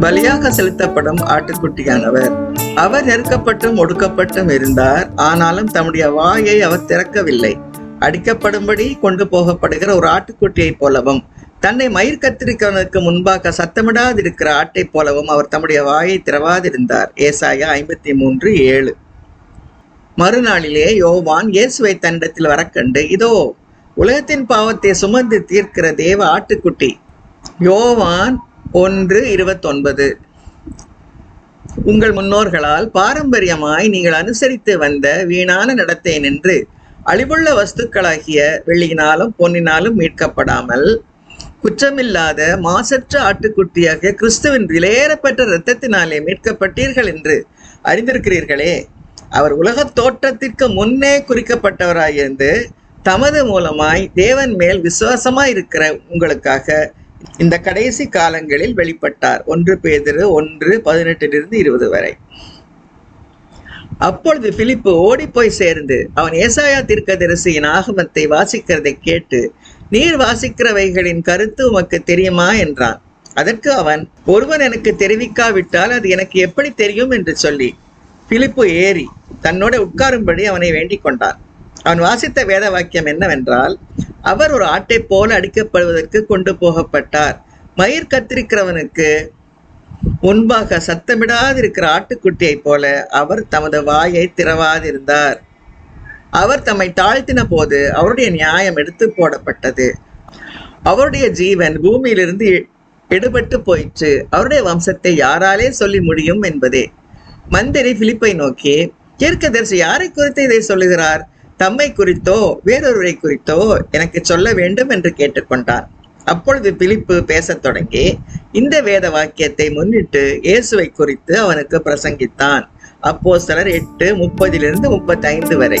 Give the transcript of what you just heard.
பலியாக செலுத்தப்படும் ஆட்டுக்குட்டியானவர். அவர் நெருக்கப்பட்டும் ஒடுக்கப்பட்டும் இருந்தார். ஆனாலும் தம்முடைய வாயை அவர் திறக்கவில்லை. அடிக்கப்படும்படி கொண்டு போகப்படுகிற ஒரு ஆட்டுக்குட்டியைப் போலவும் தன்னை மயிர் கத்திரிக்கவனுக்கு முன்பாக சத்தமிடாதிருக்கிற ஆட்டைப் போலவும் அவர் தம்முடைய வாயை திறவாதிருந்தார். ஏசாயா ஐம்பத்தி மூன்று ஏழு. மறுநாளிலே யோவான் இயேசுவை தன்னிடத்தில் வரக்கண்டு இதோ உலகத்தின் பாவத்தை சுமந்து தீர்க்கிற தேவ ஆட்டுக்குட்டி யோவான் ஒன்று இருபத்தொன்பது. உங்கள் முன்னோர்களால் பாரம்பரியமாய் நீங்கள் அனுசரித்து வந்த வீணான நடத்தை நின்று அழிவுள்ள வஸ்துக்களாகிய வெள்ளியினாலும் பொன்னினாலும் மீட்கப்படாமல் குற்றமில்லாத மாசற்ற ஆட்டுக்குட்டியாக கிறிஸ்துவின் விலையேறப்பட்ட இரத்தத்தினாலே மீட்கப்பட்டீர்கள் என்று அறிந்திருக்கிறீர்களே. அவர் உலக தோற்றத்திற்கு முன்னே குறிக்கப்பட்டவராயிருந்து தமது மூலமாய் தேவன் மேல் விசுவாசமாய் இருக்கிற உங்களுக்காக இந்த கடைசி காலங்களில் வெளிப்பட்டார். ஒன்று பேதிரு ஒன்று பதினெட்டிலிருந்து இருபது வரை. அப்பொழுது பிலிப்பு ஓடிப்போய் சேர்ந்து அவன் ஏசாயா தீர்க்கதரிசியின் ஆகமத்தை வாசிக்கிறதை கேட்டு நீர் வாசிக்கிறவைகளின் கருத்து உமக்கு தெரியுமா? என்றான். அதற்கு அவன் ஒருவன் எனக்கு தெரிவிக்காவிட்டால் அது எனக்கு எப்படி தெரியும்? என்று சொல்லி பிலிப்பு ஏறி தன்னோட உட்காரும்படி அவனை வேண்டிக் கொண்டான். அவன் வாசித்த வேத வாக்கியம் என்னவென்றால் அவர் ஒரு ஆட்டைப் போல அடிக்கப்படுவதற்கு கொண்டு போகப்பட்டார். மயிர் கத்திருக்கிறவனுக்கு முன்பாக சத்தமிடாதிருக்கிற ஆட்டுக்குட்டியைப் போல அவர் தமது வாயை திறவாதிருந்தார். அவர் தம்மை தாழ்த்தின போது அவருடைய நியாயம் எடுத்து போடப்பட்டது. அவருடைய ஜீவன் பூமியிலிருந்து எடுபட்டு போயிற்று. அவருடைய வம்சத்தை யாராலே சொல்லி முடியும் என்பதே. மந்திரி பிலிப்பை நோக்கி தீர்க்கதரிசி யாரை குறித்து இதை சொல்லுகிறார்? தம்மை குறித்தோ வேறொருவரை குறித்தோ எனக்கு சொல்ல வேண்டும் என்று கேட்டுக்கொண்டான் அப்பொழுது பிலிப்பு பேசத் தொடங்கி இந்த வேத வாக்கியத்தை முன்னிட்டு இயேசுவை குறித்து அவனுக்கு பிரசங்கித்தான். அப்போ சிலர் எட்டு முப்பதிலிருந்து முப்பத்தைந்து வரை.